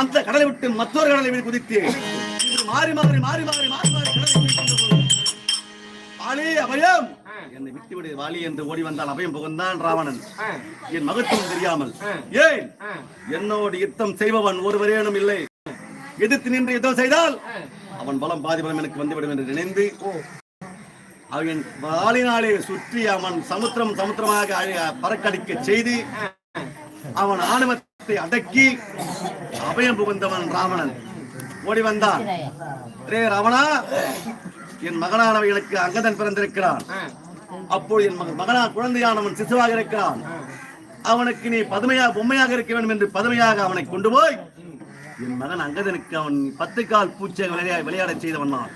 அந்த கடலை விட்டு மற்றொரு கடலை மீது குதித்து மாறி மாறி மாறி மாறி மாறி மாறி வாலி அபயம். என்னை விட்டு விடு வாலி என்று ஓடி வந்தால் அபயம் புகுந்தான் ராவணன். என் மகத்துவம் தெரியாமல். ஏன் என்னோடு யுத்தம் செய்பவன் ஒருவரேனும் இல்லை. எதிர்த்து நின்று யுத்தம் செய்தால். அவன் பலம் பாதி பலம் எனக்கு வந்துவிடும் என்று நினைந்து அவன் வாளினாலே சுற்றி அவன் சமுத்திரம் சமுத்திரமாக பறக்கடிக்க செய்து அவன் ஆணவத்தை அடக்கி அபயம் புகுந்தவன் ராவணன். ஓடி வந்தான். ரே ராவணா என் மகனானவன் எனக்கு அங்கதன் பிறந்திருக்கிறான். அப்போது என் மகன் மகனா குழந்தையானவன் சிசுவாக இருக்கிறான். அவனுக்கு நீ பதுமையாக பொம்மையாக இருக்க வேண்டும் என்று பதுமையாக அவனை கொண்டு போய் என் மகன் அங்கதனுக்கு அவன் பத்து கால் பூச்சியை விளையா விளையாட செய்தவன் நான்.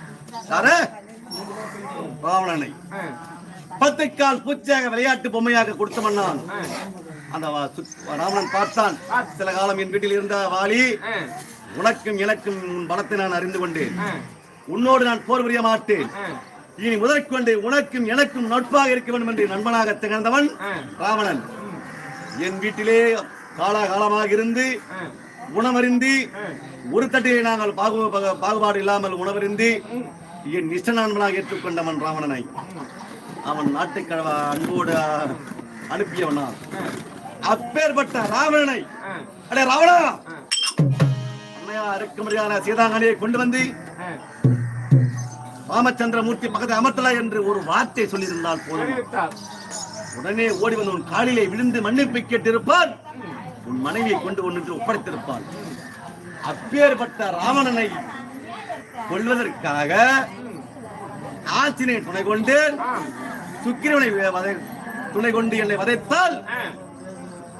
ராவணனை. பத்து கால் பூச்சியாக விளையாட்டு பொம்மையாக கொடுத்தவன் நான். அந்த ராவணன் பார்த்தான். சில காலம் என் வீட்டில் இருந்த வாலி உனக்கும் எனக்கும் உன் பலத்தை நான் அறிந்து கொண்டேன். உன்னோடு நான் போர் புரிய மாட்டேன். இனி முதற்கொண்டு உனக்கும் எனக்கும் நட்பாக இருக்க வேண்டும் என்று நண்பனாக திகழ்ந்தவன். ராவணன். என் வீட்டிலே காலாகாலமாக இருந்து உணவருந்தி. ஒரு தட்டிலே நாங்கள் பாகு பக- பாகுபாடு இல்லாமல் உணவருந்தி என் இஷ்ட நண்பனாக ஏற்றுக்கொண்டவன் ராவணனை. அவன் நாட்டுக்கழவ அன்போடு அனுப்பியவனா அப்பேற்பட்ட ராவணனை. அடே ராவணா! ஆ, அம்மையா இருக்கும்படியான சீதாங்கனியை கொண்டு வந்து ராமச்சந்திர மூர்த்தி பக்கத்தை அமர்த்தலா என்று ஒரு வார்த்தை சொல்லியிருந்தால் போதும். உடனே ஓடி வந்து உன் காலிலே விழுந்து மன்னிப்பு கேட்டிருப்பான். உன் மனைவியை கொண்டு ஒன்று ஒப்படைத்திருப்பாள் அப்பேற்பட்ட ராவணனை கொள்வதற்காக ஆச்சினை துணை கொண்டு சுக்கிரவனை வதை துணை கொண்டு என்னை வதைத்தால்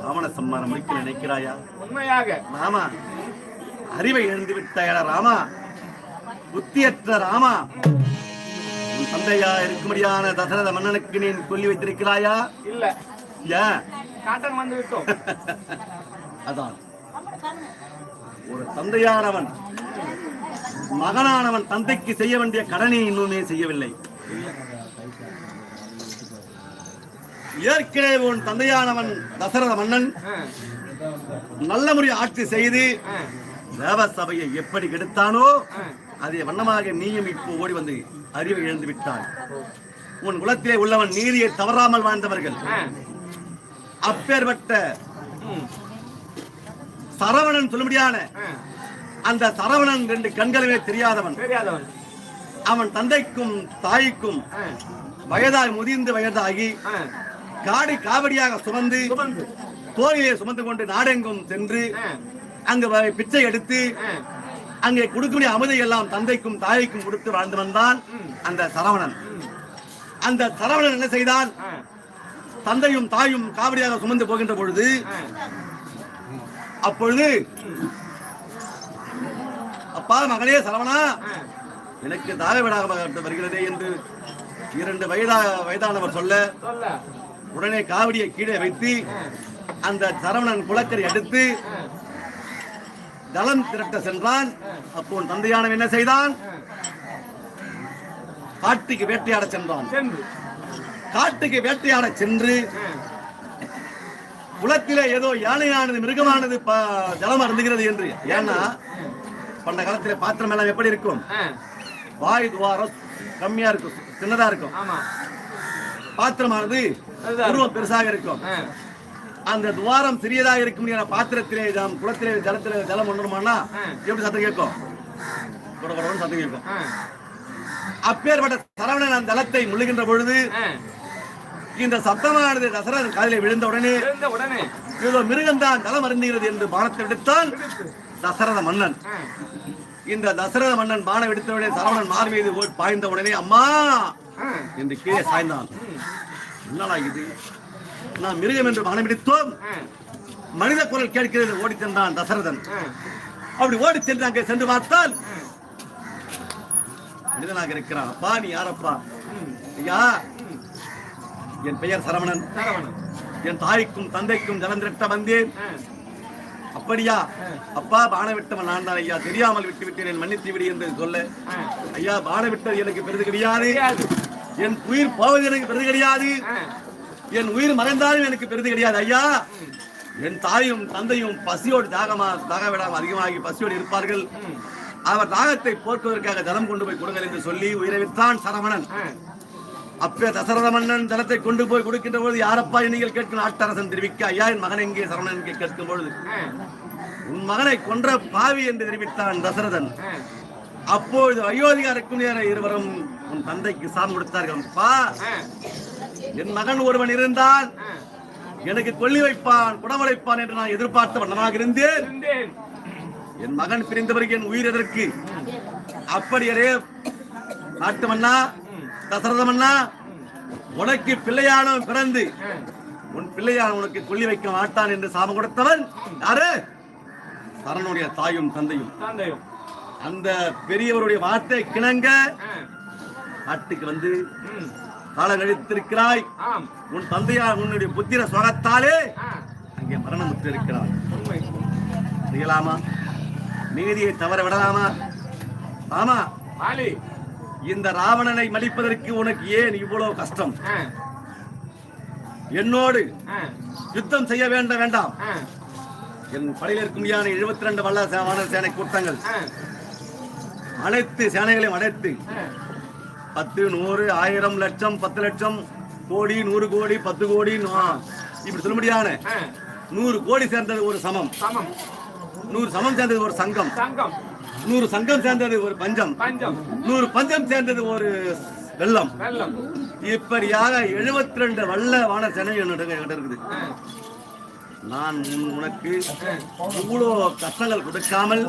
ராவண சம்மானம் முடிக்க நினைக்கிறாயா? உண்மையாக. ராமா அறிவை இழந்து விட்டாயடா ராமா? புத்தியற்ற ராமா? உன் தந்தையா இருக்கும்படியான தசரத மன்னனுக்கு நீ சொல்லி வைத்திருக்கிறாயா? இல்ல. ஏன் காட்டன் வந்து விட்டோம். அதான். ஒரு தந்தையானவன் மகனானவன் தந்தைக்கு செய்ய வேண்டிய கடனை இன்னுமே செய்யவில்லை. ஏற்கனவே உன் தந்தையானவன் தசரத மன்னன். நல்ல முறை ஆட்சி செய்து ஆ, தேவ சபையை எப்படி கெடுத்தானோ. அதே வண்ணமாக நீயும் இப்போ ஓடி வந்து அறிவை இழந்து விட்டாய். உன் குலத்திலே உள்ளவன் நீதியை தவறாமல் வாழ்ந்தவர்கள். அப்பேற்பட்ட சரவணன் சொல்லும்படியான. அந்த சரவணன் ரெண்டு கண்களுமே தெரியாதவன். அவன் தந்தைக்கும் தாய்க்கும் வயதாய் முதிர்ந்து வயதாகி. காடி காவடியாக சுமந்து தோழியை சுமந்து கொண்டு நாடெங்கும் சென்று அங்கு பிச்சை எடுத்து அங்கே கொடுக்கக்கூடிய அமுதை எல்லாம் தந்தைக்கும் தாய்க்கும் கொடுத்து வாழ்ந்து வந்தான் அந்த சரவணன். அந்த சரவணன் என்ன செய்தான்? தந்தையும் தாயும் காவடியாக சுமந்து போகின்ற பொழுது. அப்பொழுது அப்பா மகனே சரவணா எனக்கு தாக விடாக வருகிறதே என்று இரண்டு வயதா வயதானவர் சொல்ல. உடனே காவடியை கீழே வைத்து அந்த சரவணன் குளக்கரை எடுத்து ஜலம் திரட்ட சென்றான். அப்போ தந்தையானவன் என்ன செய்தான். காட்டுக்கு வேட்டையாட சென்றான். சென்று. காட்டுக்கு வேட்டையாட சென்று குளத்திலே ஏதோ யானையானது மிருகமானது ஜலம் அருந்துகிறது என்று. ஏன்னா பண்ட காலத்திலே பாத்திரம் எல்லாம் எப்படி இருக்கும்? வாய் துவாரம் கம்மியா இருக்கும் சின்னதா இருக்கும். பாத்திரமானது. உருவம் பெருசாக இருக்கும். அந்த துவாரம் சிறியதாக இருக்கும் பாத்திரத்திலே நாம் குளத்திலே ஜலத்திலே ஜலம் ஒண்ணுமானா. எப்படி சத்தம் கேட்கும்? சத்தம் கேட்கும். அப்பேற்பட்ட சரவணன் அந்த ஜலத்தை முள்ளுகின்ற பொழுது. இந்த சத்தமானது தசரதன் காதிலே விழுந்த உடனே ஏதோ மிருகம்தான் ஜலம் அருந்துகிறது என்று பானத்தை விடுத்தான் தசரத மன்னன். இந்த தசரத மன்னன் பானம் எடுத்த உடனே சரவணன் மார் மீது ஓடி பாய்ந்த உடனே அம்மா என்று கீழே சாய்ந்தான். என்னடா இது? நான் மிருகம் என்று ஆ, மனித குரல் கேட்கிறது ஓடி சென்றான் தசரதன். அப்படி ஓடி சென்று அங்கே சென்று பார்த்தால் மனிதனாக இருக்கிறான். அப்பா நீ யாரப்பா? ஐயா என் பெயர் சரவணன். என் தாய்க்கும் தந்தைக்கும் ஜலம் திரட்ட வந்தேன். அப்படியா? அப்பா பான விட்டவன் நான் தான் ஐயா. தெரியாமல் விட்டு விட்டேன் மன்னித்து விடு என்று சொல்ல. ஐயா பான விட்டது எனக்கு பெரிது கிடையாது என் உயிர் போவது எனக்கு பெரிது கிடையாது என் உயிர் மறைந்தாலும் எனக்கு பெரிது கிடையாது ஐயா என் தாயும் தந்தையும் பசியோடு தாகமா தாக விடாமல் அதிகமாகி பசியோடு இருப்பார்கள். அவர் தாகத்தை போக்குவதற்காக ஜலம் கொண்டு போய் கொடுங்கள் என்று சொல்லி உயிரை விற்றான் சரவணன். அப்பே தசரத மன்னன் ஜலத்தை கொண்டு போய் கொடுக்கின்ற பொழுது யாரப்பா நீங்கள் கேட்கும் நாட்டரசன் தெரிவிக்க ஐயா என் மகன் எங்கே சரவணன் கேட்கும் பொழுது. உன் மகனை கொன்ற பாவி என்று தெரிவித்தான் தசரதன். அப்பொழுது அயோத்தியாருக்கும் நேர இருவரும் உன் தந்தைக்கு சாமி கொடுத்தார்கள் பா என் மகன் ஒருவன் இருந்தால் எனக்கு கொல்லி வைப்பான் குடமடைப்பான் என்று நான் எதிர்பார்த்த வண்ணமாக இருந்தேன். என் மகன் பிரிந்த பிறகு என் உயிர் எதற்கு? அப்படியே நாட்டு மன்னா தசரத மன்னா உனக்கு பிள்ளையானவன் பிறந்து உன் பிள்ளையான உனக்கு கொல்லி வைக்க மாட்டான் என்று சாபம் கொடுத்தவன் யாரு? சரணுடைய தாயும் தந்தையும். தந்தையும். அந்த பெரியவருடைய வார்த்தை கிணங்க. நாட்டுக்கு வந்து ம். காலம் கழித்திருக்கிறாய் ஆம் உன் தந்தையார் உன்னுடைய புத்திர சுகத்தாலே. அங்கே மரணமுற்று இருக்கிறார் செய்யலாமா நீதியை தவற விடலாமா ஆமா இந்த ராவணனை மடிப்பதற்கு உனக்கு ஏன் இவ்வளவு கஷ்டம். என்னோடு. யுத்தம் செய்ய வேண்ட வேண்டாம். என் படையில் இருக்கும் யான எழுபத்தி ரெண்டு வல்ல சேனை கூட்டங்கள். அனைத்து சேனைகளையும் அடைத்து ஆ. பத்து நூறு ஆயிரம் லட்சம் பத்து லட்சம் கோடி நூறு கோடி பத்து கோடி இப்படி சொல்லும்படியான ஆ. நூறு கோடி சேர்ந்தது ஒரு சமம். நூறு சமம் சேர்ந்தது ஒரு சங்கம். நூறு சங்கம் சேர்ந்தது ஒரு பஞ்சம். நூறு பஞ்சம் சேர்ந்தது ஒரு வெள்ளம். இப்படியாக 72 ரெண்டு வல்ல வான சேனை என்னிடம் இருக்குது. நான் உன்- உனக்கு இவ்வளோ கஷ்டங்கள் கொடுக்காமல்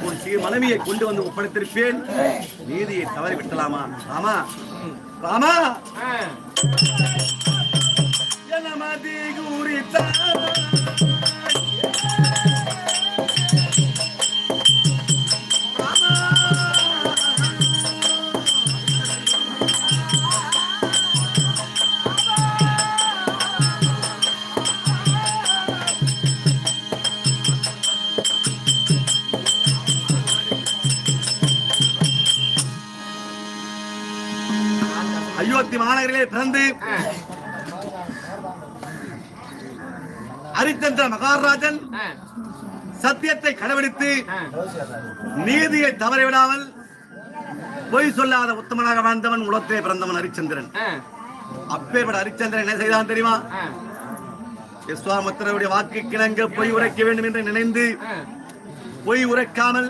உன் மனைவியை கொண்டு வந்து ஒப்படைத்திருப்பேன் நீதியை தவறி விட்டலாமா ராமா ராமா. என மதி குறித்தாய். அயோத்தி மாநகரிலே பிறந்து. ஹரிச்சந்திர மகாராஜன். சத்தியத்தை கடைபிடித்து. நீதியை தவறிவிடாமல் பொய் சொல்லாத உத்தமனாக வாழ்ந்தவன் உலகத்திலே பிறந்தவன் ஹரிச்சந்திரன் ஆ. அப்பேற்பட்ட ஹரிச்சந்திரன் என்ன செய்தான் தெரியுமா ஆ. விஸ்வாமித்திரருடைய வாக்கு கிணங்க பொய் உரைக்க வேண்டும் என்று நினைந்து. பொய் உரைக்காமல்.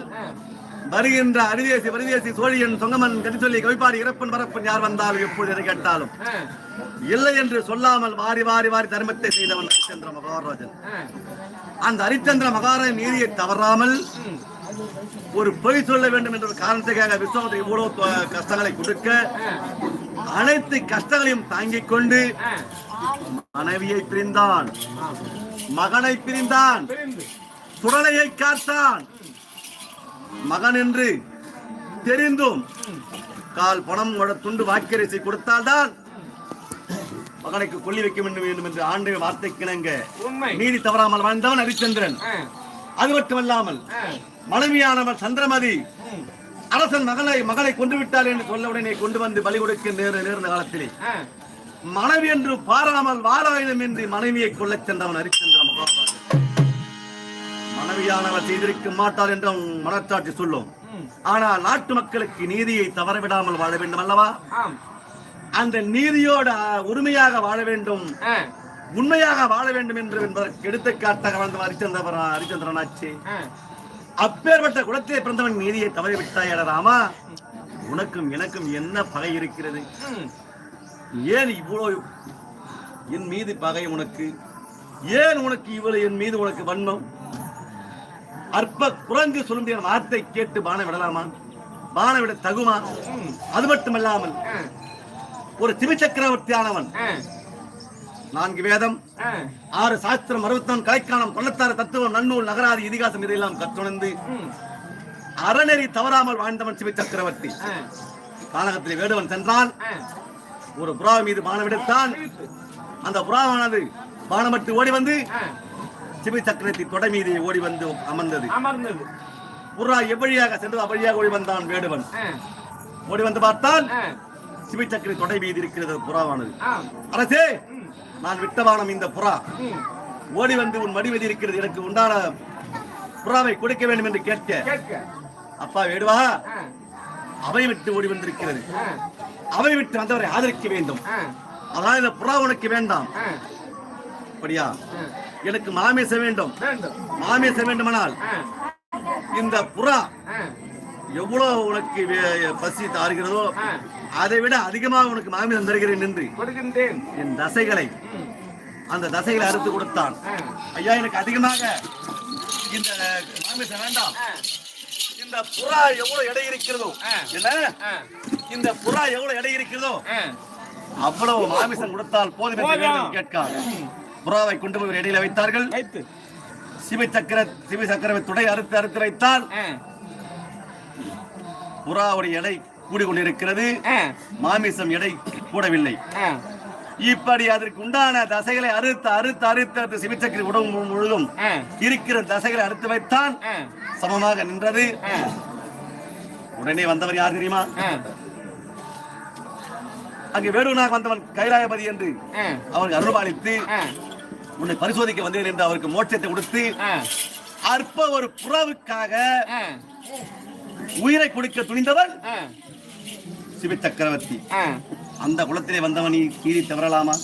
வருகின்ற அரிதேசி பரிதேசி சோழியன் சொங்கமன் கதி சொல்லி கவிப்பாடி இறப்பன் வரப்பன் யார் வந்தாலும் எப்பொழுது கேட்டாலும். இல்லை என்று சொல்லாமல் வாரி வாரி வாரி தர்மத்தை செய்தவன் ஹரிச்சந்திர மகாராஜன். அந்த ஹரிச்சந்திர மகாராஜன் நீதியை தவறாமல். ஒரு பொய் சொல்ல வேண்டும் என்ற ஒரு காரணத்துக்காக விஸ்வாமித்திரர் இவ்வளவு கஷ்டங்களை கொடுக்க. அனைத்து கஷ்டங்களையும் தாங்கிக் கொண்டு. மனைவியை பிரிந்தான். மகனை பிரிந்தான் பிரிந்து சுடலையை காத்தான் மகன் என்று தெரிந்தும் கால் பணம் துண்டு வாக்கரிசி கொடுத்தால்தான் மகனுக்கு கொல்லி வைக்க வேண்டும் என்று ஆண்டு வார்த்தை கிணங்க உண்மை நீதி தவறாமல் வாழ்ந்தவன் ஹரிச்சந்திரன். அது மட்டுமல்லாமல் ஆ. மனைவியானவள் சந்திரமதி. அரசன் மகளை மகளை கொண்டு விட்டாள் என்று சொல்ல உடனே கொண்டு வந்து பலி கொடுக்க நேர நேர்ந்த காலத்திலே. மனைவி என்று பாராமல் வாராயுதம் என்று மனைவியை கொல்லச் சென்றவன் ஹரிச்சந்திர மகாராஜன் மனைவியானவர் செய்திருக்க மாட்டாள் என்று அவன் மனச்சாட்சி சொல்லும். ஆனால் நாட்டு மக்களுக்கு நீதியை தவறவிடாமல் வாழ வேண்டும் அல்லவா? அந்த நீதியோடு உரிமையாக வாழ வேண்டும். உண்மையாக வாழ வேண்டும் என்று என்பதற்கு எடுத்துக்காட்டாக வாழ்ந்த ஹரிச்சந்திர ஹரிச்சந்திரனாச்சு. ஆ. அப்பேற்பட்ட குலத்திலே பிறந்தவன் நீதியை தவறி விட்டாயட ராமா. உனக்கும் எனக்கும் என்ன பகை இருக்கிறது. ஏன் இவ்வளவு என் மீது பகை உனக்கு? ஏன் உனக்கு இவ்வளவு என் மீது உனக்கு வன்மம்? அற்ப குரங்கு சொல்லுடைய வார்த்தை கேட்டு பான விடலாமா பான விட தகுமா. அது மட்டுமல்லாமல். ஒரு திவி சக்கரவர்த்தியானவன் ஆ. நான்கு வேதம். ஆறு சாஸ்திரம் அறுபத்தொன்னு கலைக்காலம் தொண்ணூத்தாறு தத்துவம் நன்னூல் நகராதி இதிகாசம் இதையெல்லாம் கற்றுணர்ந்து. அறநெறி தவறாமல் வாழ்ந்தவன் சிவ சக்கரவர்த்தி ஆ. கானகத்திலே வேடுவன் சென்றான். ஒரு புறா மீது பானம் விடுத்தான் அந்த புறாவானது பானமட்டு ஓடி வந்து ஆ. சிவ சக்கரவர்த்தி தொடை மீது ஓடி வந்து அமர்ந்தது. அமர்ந்தது. புறா எவ்வழியாக சென்று அவ்வழியாக ஓடி வந்தான் வேடுவன். ஓடி வந்து பார்த்தால். சிவ சக்கரவர்த்தி தொடை மீது இருக்கிறது புறாவானது. அரசே. நான் விட்ட பானம் இந்த புறா. ஓடி வந்து உன் மடிவதி இருக்கிறது. எனக்கு உண்டான புறாவை கொடுக்க வேண்டும் என்று கேட்க. அப்பா வேடுவா அவை விட்டு ஓடி வந்திருக்கிறது. அவை விட்டு வந்தவரை ஆதரிக்க வேண்டும். அதாவது இந்த புறா உனக்கு வேண்டாம். அப்படியா. எனக்கு மாமிச வேண்டும். மாமிச வேண்டுமானால் இந்த புறா எவ்வளவு உனக்கு பசி தாருகிறதோ. அதை விட அதிகமாக உனக்கு மாமிசம் தருகிறேன் என்று என் தசைகளை அந்த தசைகளை அறுத்து கொடுத்தான். ஐயா எனக்கு அதிகமாக இந்த மாமிசம் வேண்டாம். இந்த புறா எவ்வளவு எடை இருக்கிறதோ. என்ன? இந்த புறா எவ்வளவு எடை இருக்கிறதோ. அவ்வளவு மாமிசம் கொடுத்தால் போதும் கேட்கார் புறாவை கொண்டு போய் இடையில வைத்தார்கள். வைத்து. சிவ சக்கர சிவ சக்கரவை துடை அறுத்து அறுத்து வைத்தால் புறாவுடைய எடை கூடிக்கொண்டிருக்கிறது. ஆ, மாமிசம் எடை கூடவில்லை. இப்படி அதற்கு உண்டான தசைகளை அறுத்து அறுத்து அறுத்து அந்த சிவச்சக்கரி உடம்பு முழுதும் இருக்கிற தசைகளை அறுத்து வைத்தான் சமமாக நின்றது. உடனே வந்தவர் யார் தெரியுமா? அங்கே வேடுவனாக வந்தவன் கைலாயபதி என்று அவருக்கு அருள்பாலித்து உன்னை பரிசோதிக்க வந்தேன் என்று அவருக்கு மோட்சத்தை கொடுத்து அற்ப ஒரு புறாவுக்காக உயிரை கொடுக்க துணிந்தவன் சிவ சக்கரவர்த்தி. அந்த குலத்திலே வந்தவன் நீ கீறி தவறலாமா?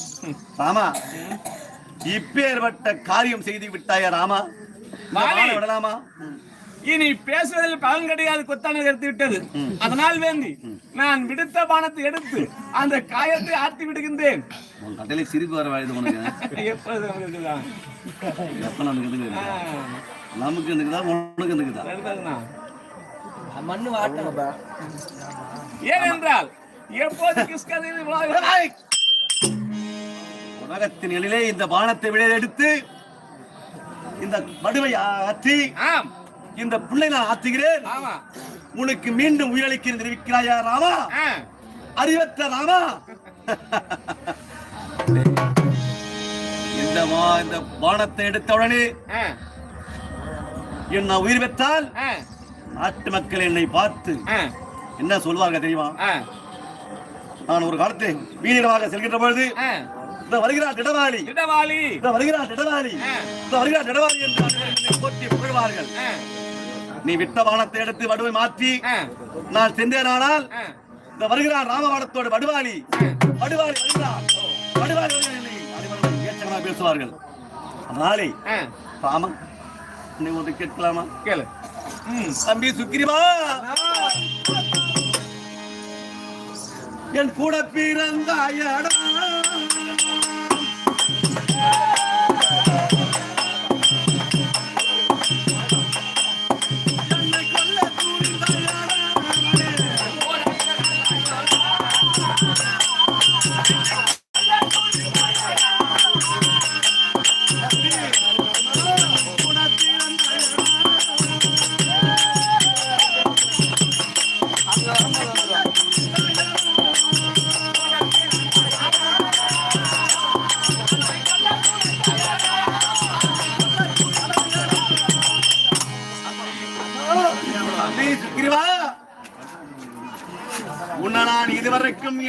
ராமா இப்பேற்பட்ட காரியம் செய்து விட்டாயா ராமா? விடலாமா? இனி பேசுவதில் பலன் கிடையாது கொத்தான எடுத்து விட்டது. அதனால் வேண்டி. நான் விடுத்த பானத்தை எடுத்து அந்த காயத்தை ஆற்றி விடுகின்றேன். உன் கட்டையில சிரிப்பு வர வாழுது உனக்கு. எப்போது? எப்ப நமக்கு இருக்குது நமக்கு இருக்குதா உனக்கு இருக்குதா. மண்ணு வாட்டம் ஏனென்றால் எப்போது கிறிஸ்கதையில்! உலகத்தின் எழிலே இந்த பானத்தை விட எடுத்து இந்த மடுவை ஆற்றி ஆம். இந்த பிள்ளை நான் ஆற்றுகிறேன். ஆமா. உனக்கு மீண்டும் உயிரளிக்கிறேன் தெரிவிக்கிறாயா ராமா? ஆ, அறிவற்ற ராமா? இந்த மா இந்த பானத்தை எடுத்த உடனே ஆ, என்ன உயிர் பெற்றால் நாட்டு மக்கள் என்னை பார்த்து என்ன சொல்வார்கள் தெரியுமா? நான் ஒரு காலத்தில் வீரமாக செல்கின்ற பொழுது. இந்த வருகிறார் திடவாளி இடவாளி. இந்த வருகிறார் திடவாளி. இந்த வருகிறார் திடவாளி என்று போற்றி புகழ்வார்கள். நீ விட்ட பானத்தை எடுத்து வடுவை மாற்றி. நான் சென்றேனானால். இந்த வருகிறார் ராமபாணத்தோடு வடுவாளி. வடுவாளி ஏற்றமாக பேசுவார்கள். அதனாலே ராமன் நீ ஒன்று கேட்கலாமா? கேளு. தம்பி சுக்கிரிவா என் கூட பிறந்தாயடா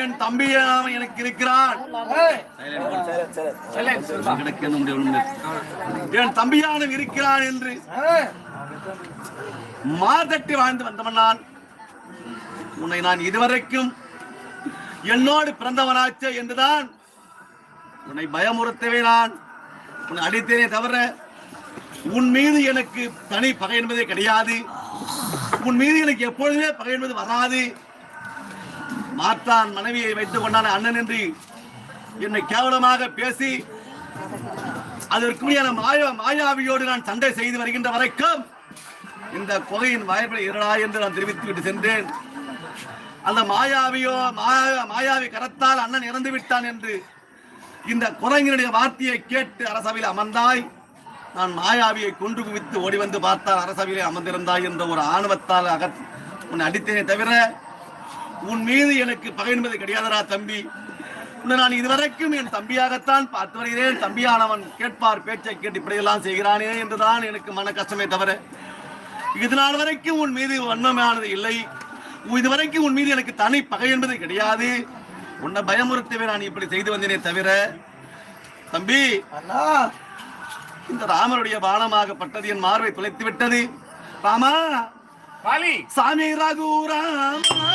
என் தம்பி எனக்கு இருக்கிறான். என் தம்பியானும் இருக்கிறான் என்று மாதட்டி வாழ்ந்து வந்தவன் நான். உன்னை நான் இதுவரைக்கும் என்னோடு பிறந்தவனாச்சே என்றுதான் உன்னை பயமுறுத்தவே நான். உன்னை அடித்தேனே தவிர உன் மீது எனக்கு தனி பகை என்பதே கிடையாது. உன் மீது எனக்கு எப்பொழுதுமே பகை என்பது வராது. மாற்றான் மனைவியை வைத்துக் கொண்டான அண்ணன் என்று என்னை கேவலமாக பேசி அதற்குரிய மாயா மாயாவியோடு நான் சண்டை செய்து வருகின்ற வரைக்கும் இந்த குகையின் வாய்ப்பை இருடா என்று நான் தெரிவித்து விட்டு சென்றேன். அந்த மாயாவியோ மாயா மாயாவி கரத்தால் அண்ணன் இறந்து விட்டான் என்று இந்த குரங்கினுடைய வார்த்தையை கேட்டு அரசவையில் அமர்ந்தாய். நான் மாயாவியை கொண்டு குவித்து ஓடி வந்து பார்த்தால் அரசவையிலே அமர்ந்திருந்தாய் என்ற ஒரு ஆணவத்தால் அக உன்னை அடித்தேனே தவிர உன் மீது எனக்கு பகை என்பது கிடையாதடா தம்பி. உன்னை நான் இதுவரைக்கும் என் தம்பியாகத்தான் பார்த்து வருகிறேன். தம்பியானவன் கேட்பார் பேச்சை கேட்டு இப்படியெல்லாம் செய்கிறானே என்றுதான் எனக்கு மன கஷ்டமே தவிர. இது நாள் வரைக்கும் உன் மீது வன்மமானது இல்லை. இதுவரைக்கும் உன் மீது எனக்கு தனி பகை என்பது கிடையாது. உன்னை பயமுறுத்தவே நான் இப்படி செய்து வந்தேனே தவிர. தம்பி அண்ணா. இந்த ராமருடைய பானமாகப்பட்டது என் மார்பை துளைத்து விட்டது ராமா சாமி ரகுராம் பாலி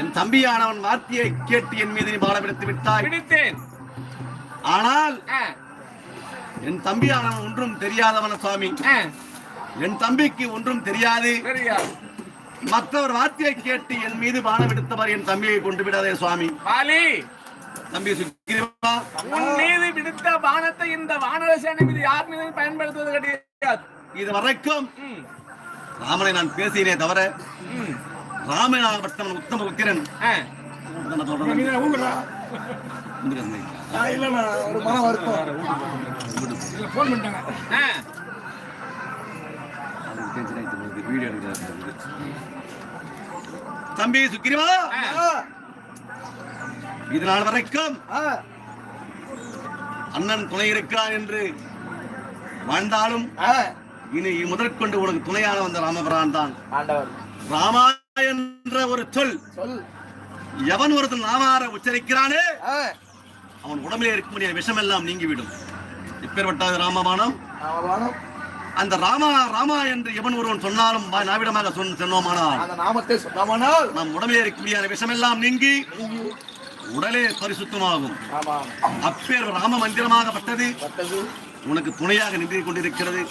என் தம்பியானவன் வார்த்தையை கேட்டு என் மீது நீ பாடம் எடுத்து விட்டாய். பிடித்தேன் ஆனால் என் தம்பியானவன் ஒன்றும் தெரியாதவன சுவாமி. என் தம்பிக்கு ஒன்றும் தெரியாது. சரியா மற்றவர் வார்த்தையை கேட்டு என் மீது பானம் எடுத்தவர் என் தம்பியை கொண்டு விடாதே சுவாமி. பாலி! தம்பி சுக்கிரவா. உன் மீது விடுத்த பானத்தை இந்த வானர சேனை மீது யார் மீது பயன்படுத்துவது கிடையாது. இது வரைக்கும் ராமனை நான் பேசினே தவிர ராமநாதபட்டம் உத்தம உத்திரன்? முந்திரி ஆ, வீடியோ தம்பி சுக்கிரவா ஆ. இது நாள் வரைக்கும் அண்ணன் துணை இருக்கிறான் என்று வாழ்ந்தாலும் இனி முதற்கொண்டு உனக்கு துணையான வந்த ராமபிரான் தான். ராமா என்ற ஒரு சொல் எவன் ஒருத்தன் நாமார உச்சரிக்கிறானே அவன் உடம்பிலே இருக்கக்கூடிய விஷமெல்லாம் நீங்கிவிடும். இப்பேற்பட்ட ராமபானம். அந்த ராமா ராமா என்று எவன் ஒருவன் சொன்னாலும் நாவிடமாக சொன்ன சொன்னோமானால்? அந்த நாமத்தை நம் உடம்பிலே இருக்கக்கூடிய விஷமெல்லாம் நீங்கி உடலே பரிசுத்தமாகும். அப்பேர் ராம மந்திரமாகப்பட்டது பட்டது. உனக்கு துணையாக நின்று கொண்டிருக்கிறது.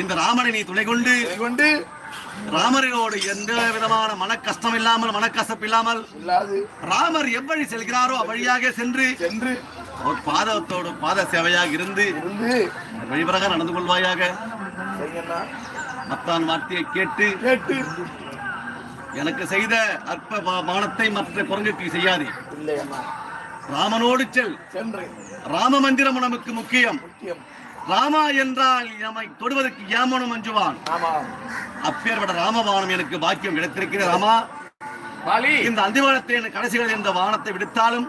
இந்த ராமனை நீ துணை கொண்டு கொண்டு ராமரோடு எந்த விதமான மன கஷ்டம் இல்லாமல் மனக்கசப்பு இல்லாமல் ராமர் எவ்வழி செல்கிறாரோ அவ்வழியாக சென்று சென்று அவர் பாதத்தோடு பாத சேவையாக இருந்து வழிபரக நடந்து கொள்வாயாக. மத்தான் வார்த்தையை கேட்டு கேட்டு. எனக்கு செய்த அற்ப பானத்தை மற்ற குரங்குக்கு செய்யாதே. ராமனோடு செல். ராம மந்திரம் நமக்கு முக்கியம். ராமா என்றால் நம்மை தொடுவதற்கு ஏமனும் அஞ்சுவான். அப்பேற்பட்ட ராமபானம் எனக்கு பாக்கியம் கிடைத்திருக்கிறது. ராமா இந்த அந்திவானத்தை எனக்கு கடைசிகள் இந்த வானத்தை விடுத்தாலும்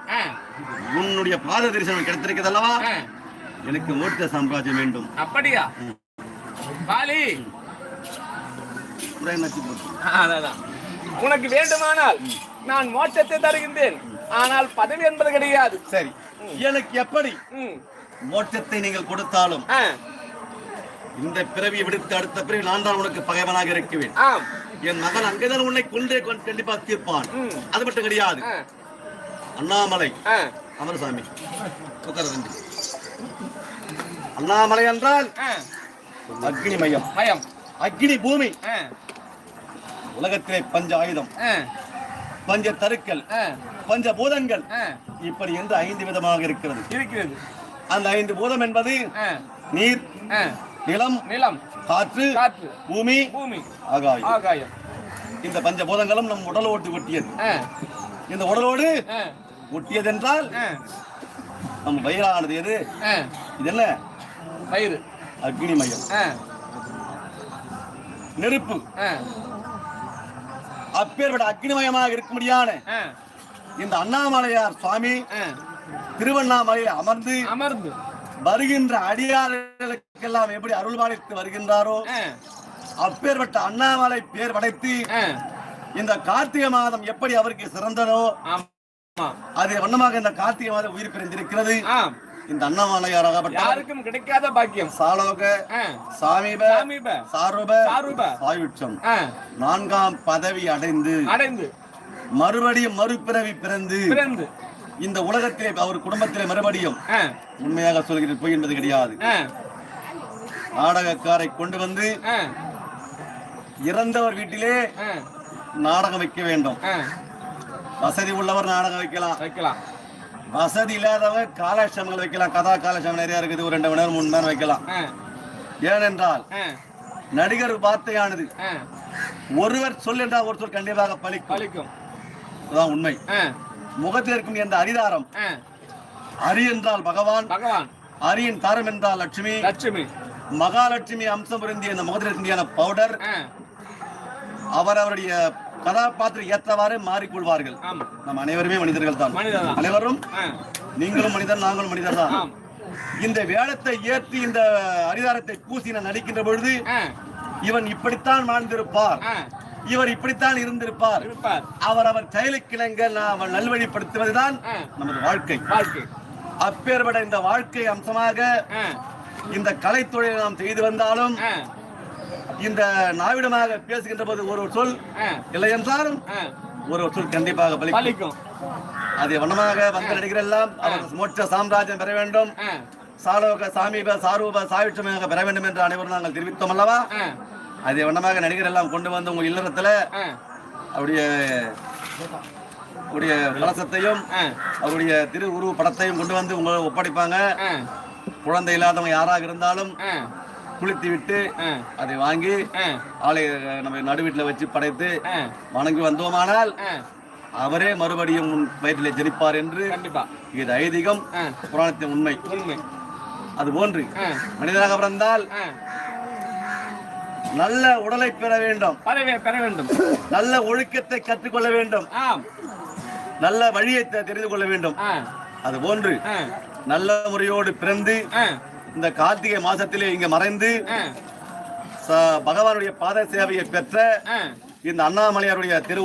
உன்னுடைய பாத தரிசனம் கிடைத்திருக்கிறது அல்லவா ஆ, எனக்கு மோட்ச சாம்ராஜ்யம் வேண்டும். அப்படியா? பாலி. உனக்கு வேண்டுமானால் நான் மோட்சத்தை தருகின்றேன். ஆனால் பதவி என்பது கிடையாது. சரி. எனக்கு எப்படி? மோட்சத்தை நீங்கள் கொடுத்தாலும் இந்த பிறவியை விடுத்து அடுத்த பிறவி நான் தான் உனக்கு பகைவனாக இருக்குவேன். என் மகன் அங்கேதான் உன்னை கொண்டே கொண்டு கண்டிப்பா தீர்ப்பான். அது மட்டும் கிடையாது. அண்ணாமலை. அமரசாமி. உட்கார அண்ணாமலை என்றால் அக்னி மையம். பயம் அக்னி பூமி. உலகத்திலே பஞ்ச ஆயுதம். பஞ்ச தருக்கள். பஞ்ச பூதங்கள். இப்படி என்று ஐந்து விதமாக இருக்கிறது. இருக்கிறது. அந்த ஐந்து பூதம் என்பது நீர் நிலம் நிலம் காற்று காற்று பூமி பூமி ஆகாயம். ஆகாயம். இந்த பஞ்ச பூதங்களும் நம் உடலோடு ஒட்டியது. இந்த உடலோடு ஒட்டியது என்றால் நம் வயிறானது எது? இது என்ன? பயிறு அக்னி மையம். நெருப்பு. அப்பேற்பட்ட அக்னிமயமாக இருக்கும்படியான ஆ, இந்த அண்ணாமலையார் சுவாமி திருவண்ணாமலையில் அமர்ந்து அமர்ந்து வருகின்ற அடியார்களுக்கெல்லாம் எப்படி அருள்பாலித்து வருகின்றாரோ ஆ, அப்பேற்பட்ட அண்ணாமலை பேர் படைத்து இந்த கார்த்திகை மாதம் எப்படி அவருக்கு சிறந்ததோ அதே வண்ணமாக இந்த கார்த்திகை மாதம் உயிர் பிரிந்திருக்கிறது. இந்த அண்ணாமலையாராகப்பட்ட யாருக்கும் கிடைக்காத பாக்கியம். சாலோக சாமீப சாமீப, சாரூப சாரூப, சாயுட்சம். நான்காம் பதவி அடைந்து அடைந்து. மறுபடியும் மறுபிறவி பிறந்து பிறந்து. இந்த உலகத்திலே அவர் குடும்பத்திலே மறுபடியும் உண்மையாக சொல்கிறேன் பொய் என்பது கிடையாது. நாடகக்காரை கொண்டு வந்து இறந்தவர் வீட்டிலே நாடகம் வைக்க வேண்டும். வசதி உள்ளவர் நாடகம் வைக்கலாம். வைக்கலாம். வசதி இல்லாதவங்க காலட்சேமங்கள் வைக்கலாம். கதா காலட்சேமம் நிறைய இருக்குது. ஒரு ரெண்டு மணி நேரம் மூணு மணி நேரம் வைக்கலாம். ஏனென்றால் நடிகர் வார்த்தையானது ஒருவர் சொல் என்றால் ஒரு சொல் கண்டிப்பாக பலிக்கும். அதுதான் உண்மை. முகத்தில் இருக்கும் என்ற அரிதாரம் அரி என்றால் பகவான். பகவான். அரியின் தாரம் என்றால் லட்சுமி. லட்சுமி. மகாலட்சுமி அம்சம் பொருந்திய இந்த முகத்தில் இருக்கின்ற பவுடர் ஆ, அவரவருடைய கதாபாத்திரம் ஏற்றவாறு மாறிக்கொள்வார்கள். நம் அனைவருமே மனிதர்கள் தான். அனைவரும் நீங்களும் மனிதர் நாங்களும் மனிதர் தான். இந்த வேடத்தை ஏற்றி இந்த அரிதாரத்தை பூசி நான் நடிக்கின்ற பொழுது இவன் இப்படித்தான் வாழ்ந்திருப்பார். இவர் இப்படித்தான் இருந்திருப்பார். அவர் அவர் செயலுக்கிணங்க நாம் நல்வழிப்படுத்துவதுதான். நமது வாழ்க்கை. வாழ்க்கை. அப்பேற்பட்ட இந்த வாழ்க்கை அம்சமாக இந்த கலைத்துறையை நாம் செய்து வந்தாலும் இந்த நாவிடமாக பேசுகின்ற போது ஒரு சொல் இல்லை என்றாலும் ஒரு சொல் கண்டிப்பாக பலிக்கும். அதை வண்ணமாக வந்த நடிகரெல்லாம் அவர் மோட்ச சாம்ராஜ்யம் பெற வேண்டும். சாலோக சாமீப சாரூப சாயுட்சமாக பெற வேண்டும் என்று அனைவரும் நாங்கள் தெரிவித்தோம் அல்லவா? அதே வண்ணமாக நடிகர் எல்லாம் கொண்டு வந்து உங்க இல்லறத்துல அவருடைய அவருடைய கலசத்தையும் அவருடைய திரு உருவ படத்தையும் கொண்டு வந்து உங்களை ஒப்படைப்பாங்க. குழந்தை இல்லாதவங்க யாராக இருந்தாலும் குளித்து விட்டு அதை வாங்கி ஆலை நம்ம நடுவீட்டில் வச்சு படைத்து வணங்கி வந்தோமானால் அவரே மறுபடியும் உன் வயிற்றிலே ஜனிப்பார் என்று இது ஐதீகம் புராணத்தின் உண்மை. அது போன்று ஆ, மனிதனாக பிறந்தால் நல்ல உடலை பெற வேண்டும். பெற வேண்டும். நல்ல ஒழுக்கத்தை கற்றுக்கொள்ள வேண்டும். நல்ல வழியை தெரிந்து கொள்ள வேண்டும். அது போன்று நல்ல முறையோடு பிறந்து இந்த கார்த்திகை மாசத்திலே இங்க மறைந்து பகவானுடைய பாத சேவையை பெற்ற. இந்த அண்ணாமலையாருடைய திரு